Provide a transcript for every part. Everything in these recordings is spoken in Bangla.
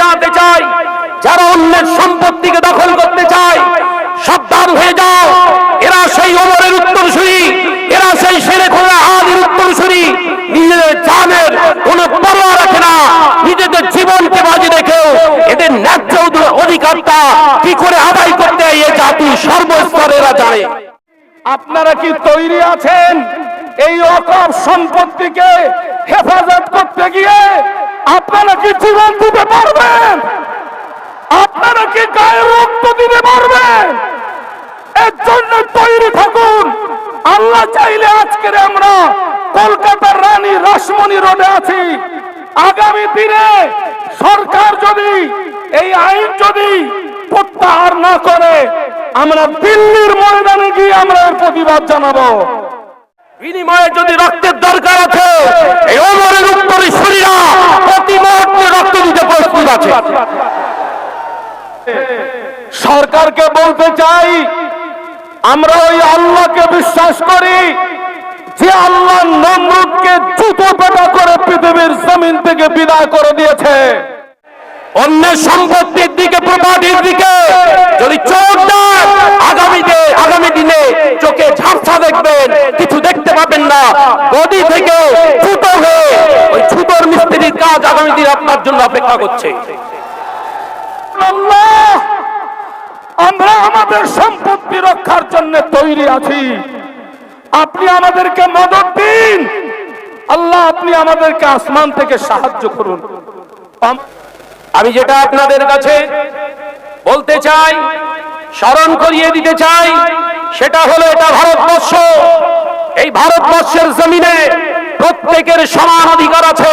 জানাতে চাই, যারা অন্যের সম্পত্তিকে দখল করতে চায়, সাবধান হয়ে যাও। এরা সেই ওমরের উত্তরসূরি, এরা সেই সেরে খোলা আদির উত্তরসূরি। নিজেদের জানের কোন পরোয়া রাখে না, নিজেদের জীবনকে বাজি রেখেও এদের ন্যায্য অধিকারটা কি করে আদায় করতে হয়, এ জাতি সর্বস্তরেরা জানে। আপনারা কি তৈরি আছেন এই অকপ সম্পত্তিকে হেফাজত করতে গিয়ে আপনারা কি জীবন দিতে পারবেন? আপনারা কি গায়ে রক্ত দিতে পারবেন? এর জন্য তৈরি থাকুন। আল্লাহ চাইলে আজকের আমরা কলকাতার রানী রাসমণি রোডে আছি। আগামী দিনে সরকার যদি, এই আইন যদি প্রত্যাহার না করে, আমরা দিল্লির ময়দানে গিয়ে আমরা এর প্রতিবাদ জানাব। বিনিময়ে যদি রক্তের দরকার আছে এই ওমরের উত্তরসূরিরা প্রতি মুহূর্তে রক্ত দিতে প্রস্তুত আছে সরকারকে বলতে চাই, আমরা ওই আল্লাহকে বিশ্বাস করি, যে আল্লাহ নমরুদকে জুতো পেটা করে পৃথিবীর জমিন থেকে বিদায় করে দিয়েছে। অন্যের সম্পত্তির দিকে, প্রপার্টির দিকে, যদি চোখ দেন আগামীতে, আগামী দিনে চোখে ঝাপসা দেখবেন, কিছু দেখতে পাবেন না। গদি থেকে ছুটো হয়ে ওই ছুটোর মিস্ত্রির কাজ আগামী দিন আপনার জন্য অপেক্ষা করছে। আমরা আমাদের সম্পত্তি রক্ষার জন্য তৈরি আছি। আপনি আমাদেরকে মদত দিন। আল্লাহ, আপনি আমাদেরকে আসমান থেকে সাহায্য করুন। আমি যেটা আপনাদের কাছে বলতে চাই, স্মরণ করিয়ে দিতে চাই, সেটা হলো এটা ভারতবর্ষ। এই ভারতবর্ষের জমিনে প্রত্যেকের সমান অধিকার আছে।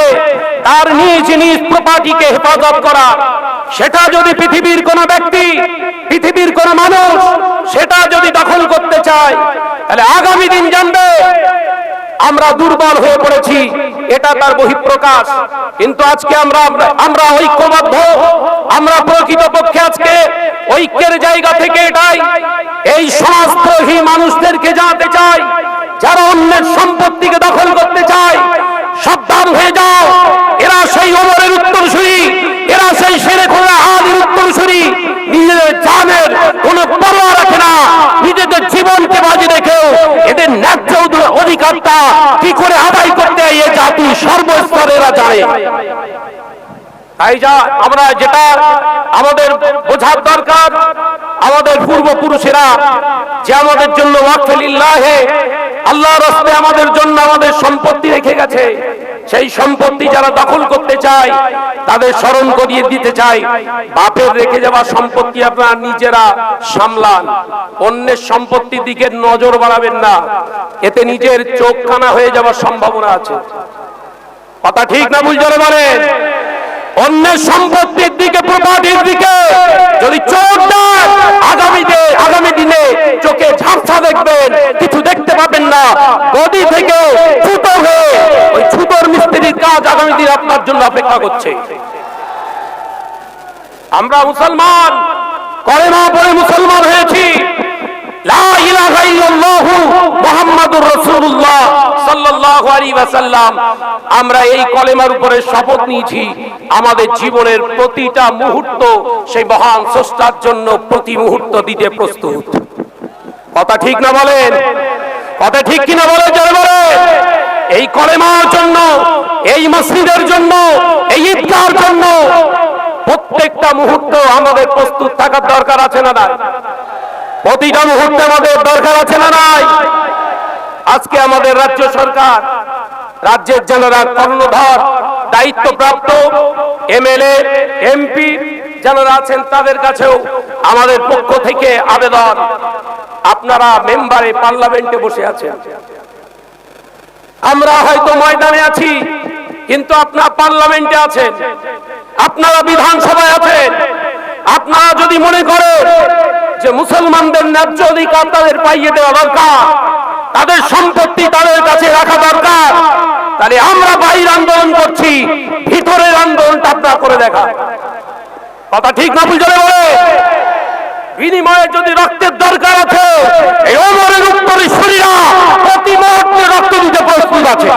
তার নিজ নিজ প্রপার্টিকে হেফাজত করা। সেটা যদি পৃথিবীর কোন ব্যক্তি, পৃথিবীর কোন মানুষ, সেটা যদি দখল করতে চায়, তাহলে আগামী দিন জানবে, আমরা দুর্বল হয়ে পড়েছি। এটা তার বহিঃপ্রকাশ। কিন্তু আজকে আমরা আমরা ঐক্যবদ্ধ, আমরা প্রকৃতপক্ষে আজকে ঐক্যের জায়গা থেকে এটাই, এই সমাজদ্রোহী মানুষদেরকে জানতে চাই যারা অন্যের সম্পত্তিকে দখল করতে চায়, সাবধান হয়ে যাও। এরা সেই ওমরের উত্তরসূরি, এরা সেই সেরে খোলা আদির উত্তরসূরি। নিজেদের জানের কোন পরোয়া রাখে না। নিজেদের জীবনকে বাজি রেখেও এদের ন্যায্য অধিকারটা কি করে আদায় করতে এ জাতি সর্বস্তরেরা জানে। তাই যা আমরা যেটা আমাদের বোঝার দরকার, আমাদের পূর্বপুরুষেরা যে আমাদের জন্য ওয়াকফিলিল্লাহে আল্লাহ রাস্তায় আমাদের জন্য আমাদের সম্পত্তি রেখে গেছে। সেই সম্পত্তি যারা দখল করতে চায়, তাদের স্মরণ করিয়ে দিতে চাই বাপের রেখে যাওয়া সম্পত্তি আপনারা নিজেরা সামলান। অন্যের সম্পত্তির দিকে নজর বাড়াবেন না। এতে নিজের চোখ কানা হয়ে যাওয়ার সম্ভাবনা আছে। কথা ঠিক না বুঝতে পারেন অন্যের সম্পত্তির দিকে, প্রপার্টির দিকে। যদি চোখ দেন আগামীতে আগামী দিনে চোখে ঝাপসা দেখবেন, কিছু দেখতে পাবেন না। গদি থেকে ছুটো হয়ে ওই ছুটোর মিস্ত্রির কাজ আগামী দিন আপনার জন্য অপেক্ষা করছে। আমরা মুসলমান, কলেমা পড়ে মুসলমান হয়েছি। আমরা এই কলেমার উপরে শপথ নিয়েছি, আমাদের জীবনের প্রতিটা মুহূর্ত সেই মহান স্রষ্টার জন্য প্রতি মুহূর্ত দিতে প্রস্তুত। কথা ঠিক না বলেন? কথা ঠিক কিনা যারা বলেন। এই কলেমার জন্য, এই মসজিদের জন্য, এই ঈদগার জন্য প্রত্যেকটা মুহূর্ত আমাদের প্রস্তুত থাকার দরকার আছে না প্রতিটা মুহূর্তে আমাদের দরকার আছে না নাই? আজকে আমাদের রাজ্য সরকার, রাজ্যের যারা কর্ণধর, দায়িত্বপ্রাপ্ত এমএলএ, এমপি যারা আছেন তাদের কাছেও আমাদের পক্ষ থেকে আবেদন। আপনারা মেম্বারে, পার্লামেন্টে বসে আছেন। আমরা হয়তো ময়দানে আছি, কিন্তু আপনারা পার্লামেন্টে আছেন। আপনারা বিধানসভায় আছেন। আপনারা যদি মনে করেন যে মুসলমানদের ন্যায্য অধিকার তাদের পাইয়ে দেওয়া দরকার। তাদের সম্পত্তি তাদের কাছে রাখা দরকার। তাহলে আমরা বাইর আন্দোলন করছি, ভিতরের আন্দোলনটা আপনারা করে দেখা কথা ঠিক না বুঝলে বলে? বিনিময়ে যদি রক্তের দরকার আছে, এই ওমরের উত্তরসূরিরা প্রতি মুহূর্তে রক্ত দিতে প্রস্তুত আছে।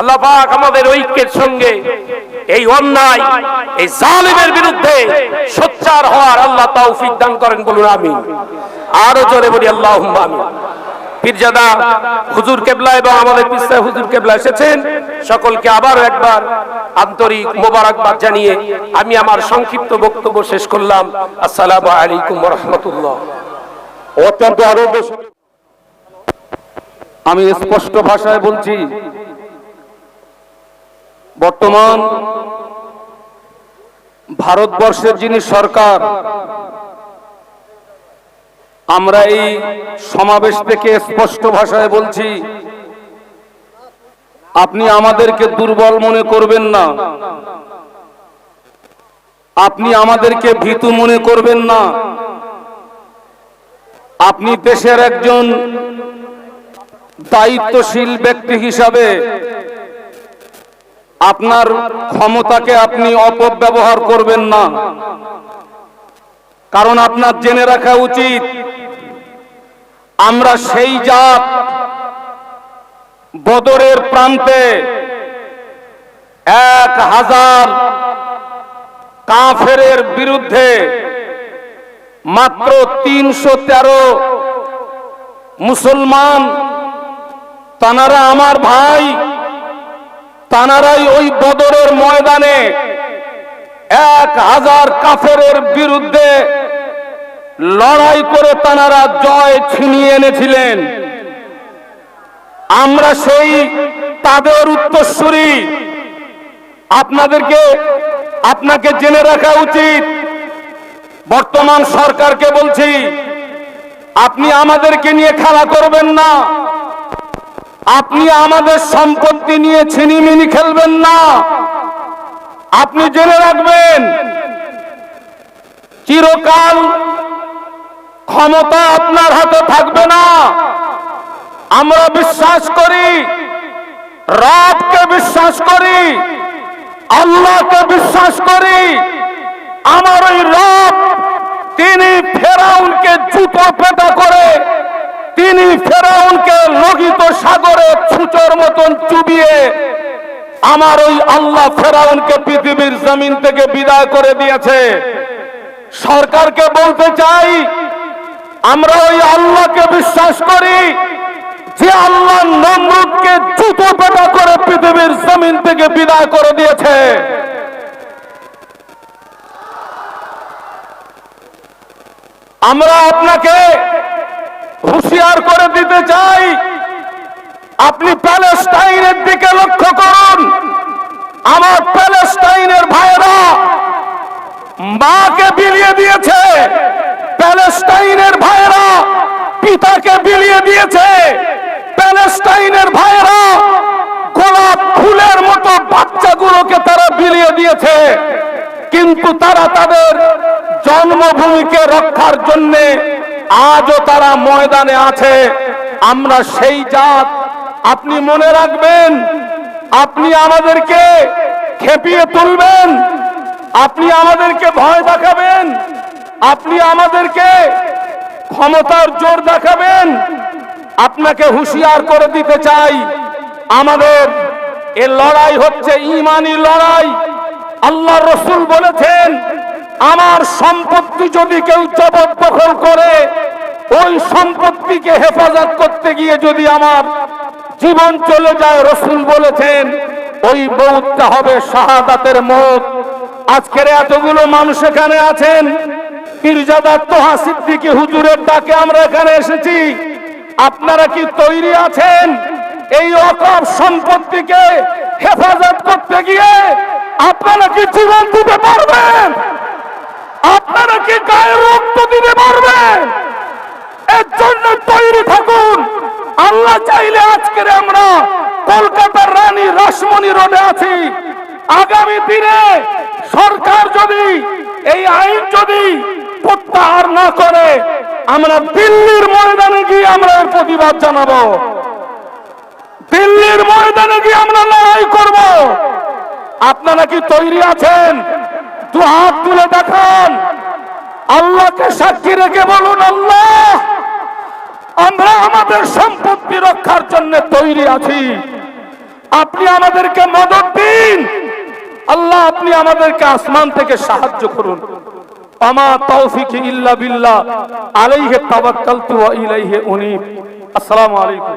আল্লাহ পাক আমাদের ঐক্যের সঙ্গে এই অন্যায়, এই জালিমের বিরুদ্ধে সোচ্চার হওয়ার আল্লাহ তৌফিক দান করেন, বলুন আমিন। আরও জোরে বলি আল্লাহ আমিন। পীরজাদা হুজুর কেবলা এবং আমাদের পিস্তা হুজুর কেবলা এসেছেন। সকলকে আবারও একবার আন্তরিক মোবারকবাদ জানিয়ে আমি আমার সংক্ষিপ্ত বক্তব্য শেষ করলাম। আসসালামু আলাইকুম রহমতুল্লাহ অত্যন্ত আনন্দ আমি স্পষ্ট ভাষায় বলছি, বর্তমান ভারতবর্ষের যিনি সরকার, আমরা এই সমাবেশ থেকে স্পষ্ট ভাষায় বলছি, আপনি আমাদেরকে দুর্বল মনে করবেন না। আপনি আমাদেরকে ভীতু মনে করবেন না। আপনি দেশের একজন দায়িত্বশীল ব্যক্তি হিসাবে আপনার ক্ষমতাকে আপনি অপব্যবহার করবেন না। কারণ আপনার জেনে রাখা উচিত, আমরা সেই জাত বদরের প্রান্তে এক হাজার কাফেরের বিরুদ্ধে মাত্র তিনশো তেরো মুসলমান, তানারা আমার ভাই তানারাই ওই বদরের ময়দানে এক হাজার কাফেরের বিরুদ্ধে লড়াই করে তানারা জয় ছিনিয়ে এনেছিলেন। আমরা সেই তাদের উত্তরসূরি। আপনাদেরকে, আপনাকে জেনে রাখা উচিত। বর্তমান সরকারকে বলছি, আপনি আমাদেরকে নিয়ে খেলা করবেন না। আপনি আমাদের সম্পত্তি নিয়ে ছিনিমিনি খেলবেন না। আপনি জেনে রাখবেন, চিরকাল ক্ষমতা আপনার হাতে থাকবে না। আমরা বিশ্বাস করি, রবকে বিশ্বাস করি, আল্লাহকে বিশ্বাস করি। আমার ওই রব, তিনি ফেরাউনকে জুতো পেটা করে সাগরে ছুচোর মতন চুবিয়ে আমার ওই আল্লাহ ফেরাউনকে পৃথিবীর জমিন থেকে বিদায় করে দিয়েছে। সরকারকে বলতে চাই, আমরা ওই আল্লাহকে বিশ্বাস করি যে আল্লাহ নমরুদকে জুতো পেটা করে পৃথিবীর জমিন থেকে বিদায় করে দিয়েছে। আমরা আপনাকে হুঁশিয়ার করে দিতে চাই আপনি প্যালেস্টাইনের দিকে লক্ষ্য করুন। আমার প্যালেস্টাইনের ভাইয়েরা মাকে বিলিয়ে দিয়েছে। প্যালেস্টাইনের ভাইয়েরা পিতাকে বিলিয়ে দিয়েছে। প্যালেস্টাইনের ভাইয়েরা গোলাপ ফুলের মতো বাচ্চাগুলোকে তারা বিলিয়ে দিয়েছে। কিন্তু তারা তাদের জন্মভূমিকে রক্ষার জন্য আজও তারা ময়দানে আছে। আমরা সেই জাত আপনি মনে রাখবেন, আপনি আমাদেরকে খেপিয়ে তুলবেন, আপনি আমাদেরকে ভয় দেখাবেন, আপনি আমাদেরকে ক্ষমতার জোর দেখাবেন। আপনাকে হুঁশিয়ার করে দিতে চাই, আমাদের এ লড়াই হচ্ছে ইমানি লড়াই। আল্লাহ রসুল বলেছেন, আমার সম্পত্তি যদি কেউ জবরদখল করে, ওই সম্পত্তিকে হেফাজত করতে গিয়ে যদি আমার জীবন চলে যায়, রসুল বলেছেন, ওই মৌতটা হবে শাহাদাতের মত। আজকের এতগুলো মানুষ এখানে আছেন পীরজাদার তোহা সিদ্দিকী হুজুরের ডাকে আমরা এখানে এসেছি। আপনারা কি তৈরি আছেন? এই অকপ সম্পত্তিকে হেফাজত করতে গিয়ে আপনারা কি জীবন দিতে পারবেন? আপনারা কি গায়ে রক্ত দিতে পারবেন? এর জন্য তৈরি থাকুন। আল্লাহ চাইলে আজকের আমরা কলকাতার রানী রাসমণি রোডে আছি। আগামী দিনে সরকার যদি এই আইন যদি প্রত্যাহার না করে, আমরা দিল্লির ময়দানে গিয়ে আমরা এর প্রতিবাদ জানাব। দিল্লির ময়দানে গিয়ে আমরা লড়াই করব। আপনারা কি তৈরি আছেন? দু হাত তুলে দেখান। আল্লাহকে সাক্ষী রেখে বলুন, আল্লাহ! আমরা আমাদের সম্পত্তি রক্ষার জন্য তৈরি আছি। আপনি আমাদেরকে মদত দিন। আল্লাহ, আপনি আমাদেরকে আসমান থেকে সাহায্য করুন। আমা তৌফিক ইল্লা বিল্লাহ। আলাইহি তাওয়াক্কালতু ওয়া ইলাইহি উনীব। আসসালামু আলাইকুম।